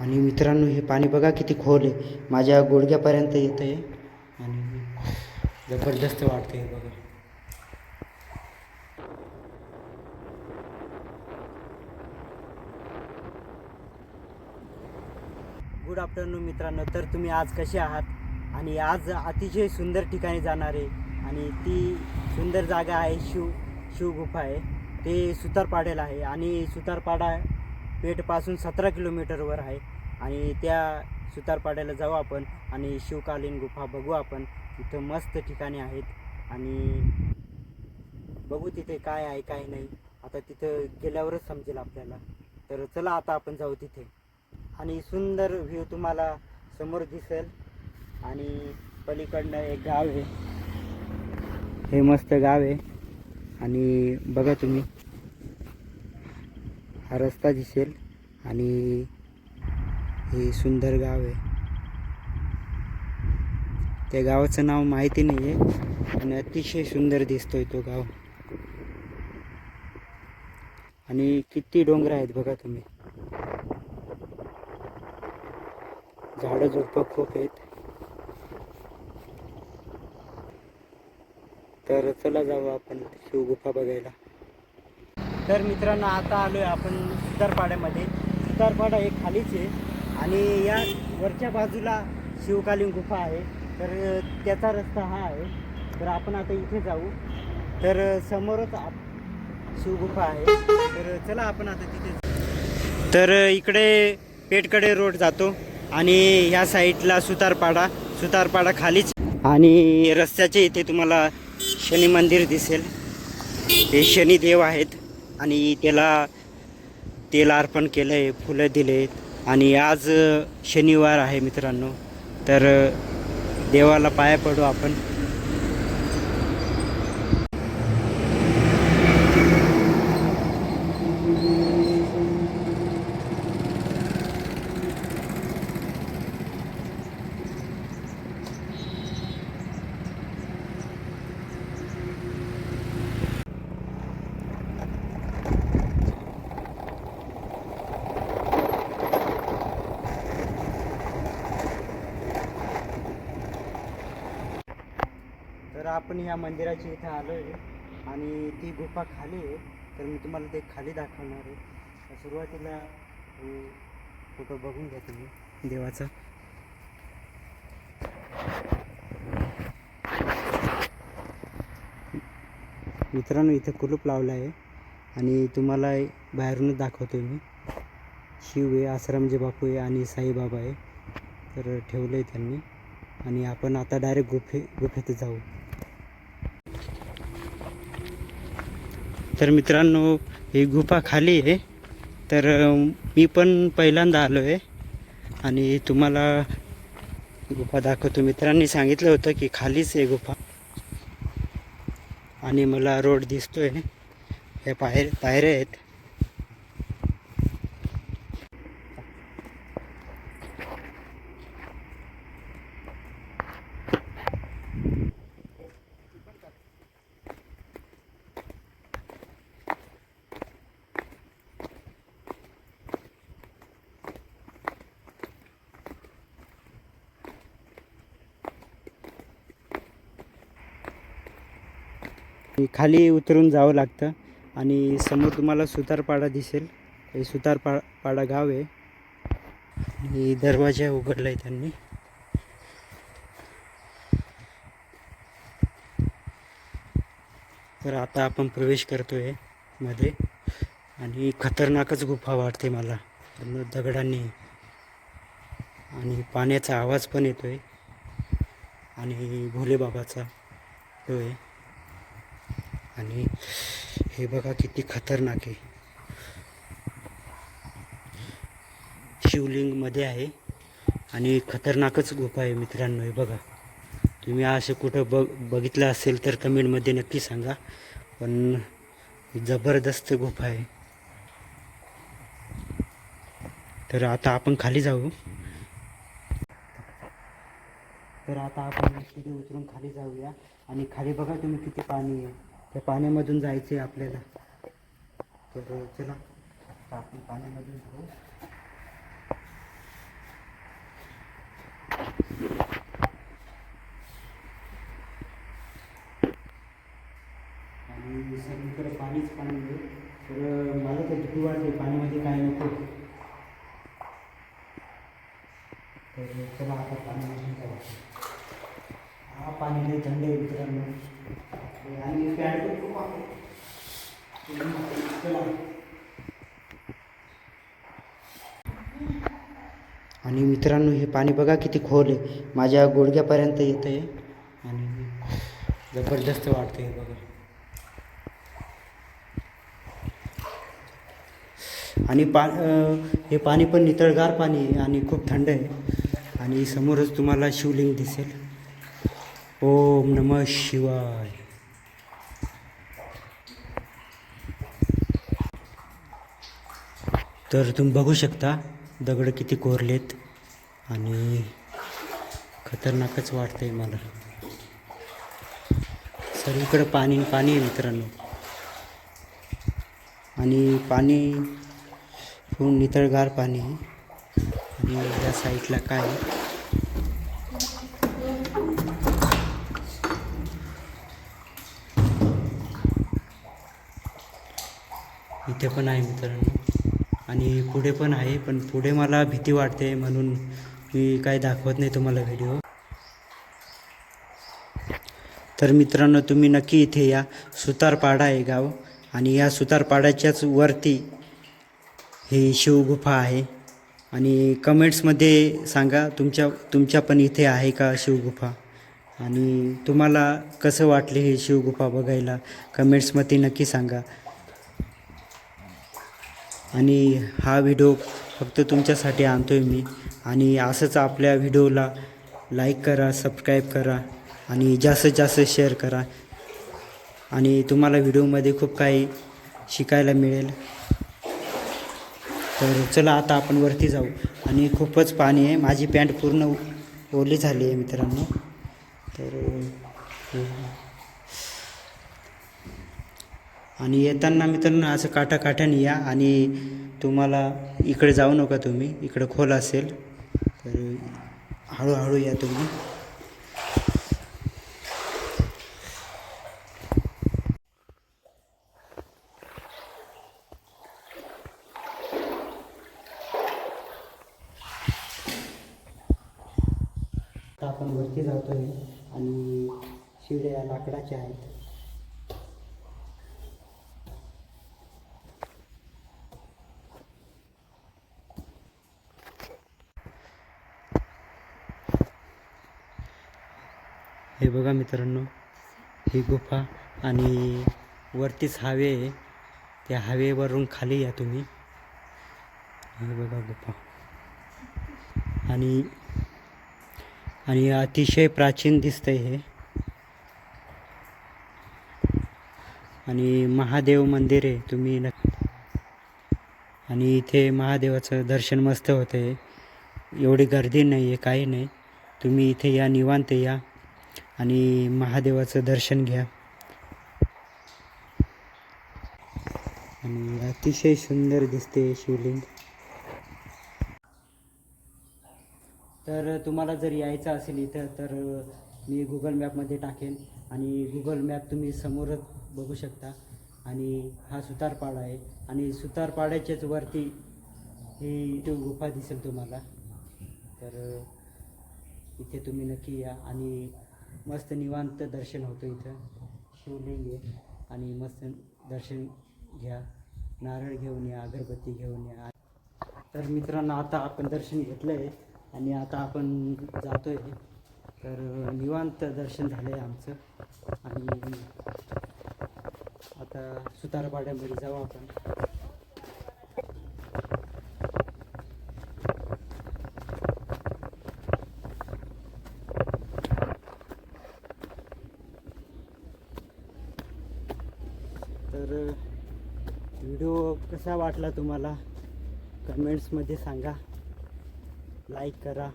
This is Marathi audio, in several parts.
आणि मित्रांनो हे पाणी बघा किती खोल आहे. माझ्या गुडघ्यापर्यंत येतं आहे आणि जबरदस्त वाटतं हे बघा. गुड आफ्टरनून मित्रांनो. तर तुम्ही आज कसे आहात? आणि आज अतिशय सुंदर ठिकाणी जाणार आहे. आणि ती सुंदर जागा आहे शिव शिवगुफा आहे. ते सुतारपाड्याला आहे. आणि सुतारपाडा पेठपासून सतरा किलोमीटरवर आहे. आणि त्या सुतारपाड्याला जाऊ आपण आणि शिवकालीन गुफा बघू आपण. तिथं मस्त ठिकाणे आहेत. आणि बघू तिथे काय आहे काय नाही. आता तिथं गेल्यावरच समजेल आपल्याला. तर चला आता आपण जाऊ तिथे. आणि सुंदर व्ह्यू तुम्हाला समोर दिसेल. आणि पलीकडनं एक गाव आहे. हे मस्त गाव आहे. आणि बघा तुम्ही. हा रस्ता दिसेल आणि हे सुंदर गाव आहे. त्या गावाचं नाव माहिती नाही आहे आणि अतिशय सुंदर दिसतोय तो गाव. आणि किती डोंगर आहेत बघा तुम्ही. झाडं झुडपं खूप आहेत. तर चला जाऊ आपण शिवगुफा बघायला. तर मित्रांनो आता आलो आहे आपण सुतारपाड्यामध्ये. सुतारपाडा हे खालीच आहे आणि या वरच्या बाजूला शिवकालीन गुफा आहे. तर त्याचा रस्ता हा आहे. तर आपण आता इथे जाऊ. तर समोरच आप- शिवगुफा आहे. तर चला आपण आता तिथे तर इकडे पेठकडे रोड जातो आणि ह्या साईडला सुतारपाडा. सुतारपाडा खालीच आणि रस्त्याच्या इथे तुम्हाला शनी मंदिर दिसेल. हे शनिदेव आहेत. आणि त्याला तेल अर्पण केलं आहे फुलं दिलेत. आणि आज शनिवार आहे मित्रांनो. तर देवाला पाया पडू आपण. आपण ह्या मंदिराच्या इथं आलो आहे आणि ती गुफा खाली आहे. तर मी तुम्हाला ते खाली दाखवणार आहे. सुरुवातीला फोटो बघून घ्या तुम्ही देवाचा. मित्रांनो इथं कुलूप लावलं आहे आणि तुम्हाला बाहेरूनच दाखवतोय मी. शिव आहे आसरामजी बापू आहे आणि साईबाबा आहे. तर ठेवलं आहे त्यांनी. आणि आपण आता डायरेक्ट गुफे गुफेत जाऊ. तर मित्रांनो ही गुफा खाली आहे. तर मी पण पहिल्यांदा आलो आहे आणि तुम्हाला गुफा दाखवतो. मित्रांनी सांगितलं होतं की खालीच आहे गुफा. आणि मला रोड दिसतोय. हे पायर पायऱ्या आहेत. खाली उतरून जावं लागतं आणि समोर तुम्हाला सुतारपाडा दिसेल. हे सुतारपा पाडा गाव आहे. आणि दरवाजा उघडला आहे त्यांनी. तर आता आपण प्रवेश करतोयमध्ये. आणि खतरनाकच गुफा वाटते मला. दगडांनी. आणि पाण्याचा आवाज पण येतोय. आणि भोलेबाबाचा. तो आहे आणि हे बघा किती खतरनाक आहे. शिवलिंगमध्ये आहे आणि खतरनाकच गुफा आहे मित्रांनो हे बघा. तुम्ही असं कुठं बघ बघितलं असेल तर कमेंटमध्ये नक्की सांगा. पण जबरदस्त गुफा आहे. तर आता आपण खाली जाऊ. तर आता आपण तिथे उतरून खाली जाऊया. आणि खाली बघा तुम्ही किती पाणी आहे. त्या पाण्यामधून जायचं आहे आपल्याला. तर चला आपण पाण्यामधून जाऊ. आणि सगळीकडे पाणीच पाणी तर मला तर भीती वाटते पाण्यामध्ये काय नको तर चला आता पाणी जाऊ. हा पाणी नाही थंड आहे मित्रांनो. आणि पॅड पण खूप आहे आणि मित्रांनो हे पाणी बघा किती खोल आहे. माझ्या गुडघ्यापर्यंत येतं आहे आणि जबरदस्त वाटतं हे बघा. आणि पा हे पाणी पण नितळगार पाणी आहे आणि खूप थंड आहे. आणि समोरच तुम्हाला शिवलिंग दिसेल. ओम नम शिवाय. तर तुम्ही बघू शकता दगड किती कोरलेत आणि खतरनाकच वाटतंय मला. सर्वीकडं पाणी पाणी आहे मित्रांनो. आणि पाणी खूप नितळगार पाणी आहे. आणि या साईडला काय आहे? इथे पण आहे मित्रांनो. आणि पुढे पण आहे पण पुढे मला भीती वाटते म्हणून मी काही दाखवत नाही तुम्हाला व्हिडिओ तर मित्रांनो तुम्ही नक्की इथे या. सुतारपाडा आहे गाव आणि या सुतारपाड्याच्याच वरती ही शिवगुफा आहे. आणि कमेंट्समध्ये सांगा तुमच्या तुमच्या पण इथे आहे का शिवगुफा आणि तुम्हाला कसं वाटले हे शिवगुफा बघायला? कमेंट्समध्ये नक्की सांगा. आणि हा व्हिडिओ फक्त तुमच्यासाठी आणतो आहे मी. आणि असंच आपल्या व्हिडिओला लाईक करा सबस्क्राईब करा आणि जास्तीत जास्त शेअर करा. आणि तुम्हाला व्हिडिओमध्ये खूप काही शिकायला मिळेल. तर चला आता आपण वरती जाऊ. आणि खूपच पाणी आहे. माझी पॅन्ट पूर्ण ओली झाली आहे मित्रांनो. तर हे. आणि येताना मित्रांनो असं काठाकाठाने या आणि तुम्हाला इकडे जाऊ नका तुम्ही. इकडं खोल असेल तर हळूहळू या तुम्ही. आपण वरती जातोय आणि शिड्या लाकडाच्या आहेत. हे बघा मित्रांनो ही गुफा आणि वरतीच हवे आहे. त्या हवेवरून खाली या तुम्ही. हे बघा गुफा. आणि आणि अतिशय प्राचीन दिसतंय हे. आणि महादेव मंदिर आहे तुम्ही नक्की आणि इथे महादेवाचं दर्शन मस्त होतं आहे एवढी गर्दी नाही आहे काही नाही. तुम्ही इथे या निवांत या. आणि महादेवाचं दर्शन घ्या. आणि अतिशय सुंदर दिसते शिवलिंग. तर तुम्हाला जर यायचं असेल इथं तर मी गुगल मॅपमध्ये टाकेन. आणि गुगल मॅप तुम्ही समोरच बघू शकता. आणि हा सुतारपाडा आहे. आणि सुतारपाड्याच्याच वरती ही इथे गुफा दिसेल तुम्हाला. तर इथे तुम्ही नक्की या. आणि मस्त निवांत दर्शन होतं इथं. शिवलिंग आहे. आणि मस्त दर्शन घ्या. नारळ घेऊन या अगरबत्ती घेऊन या. तर मित्रांनो आता आपण दर्शन घेतलं आहे आणि आता आपण जातो आहे तर निवांत दर्शन झालं आहे आमचं. आणि आता सुतारपाड्यामध्ये जाऊ आपण तर व्हिडिओ कसा वाटला तुम्हाला? कमेंट्समध्ये सांगा. लाईक करा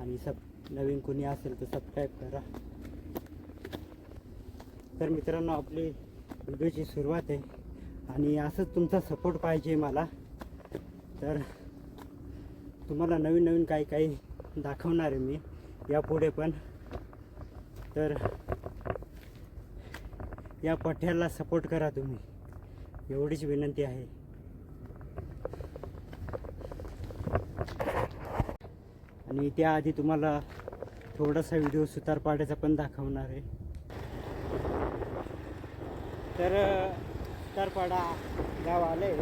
आणि सब नवीन कोणी असेल तर सबस्क्राईब करा. तर मित्रांनो आपली व्हिडिओची सुरुवात आहे. आणि असंच तुमचा सपोर्ट पाहिजे मला. तर तुम्हाला नवीन नवीन काही काही दाखवणार आहे मी. यापुढे पण. तर या पठ्याला सपोर्ट करा तुम्ही. एवढीच विनंती आहे. आणि त्याआधी तुम्हाला थोडासा व्हिडिओ सुतारपाड्याचा पण दाखवणार आहे. तर सुतारपाडा गाव आलं आहे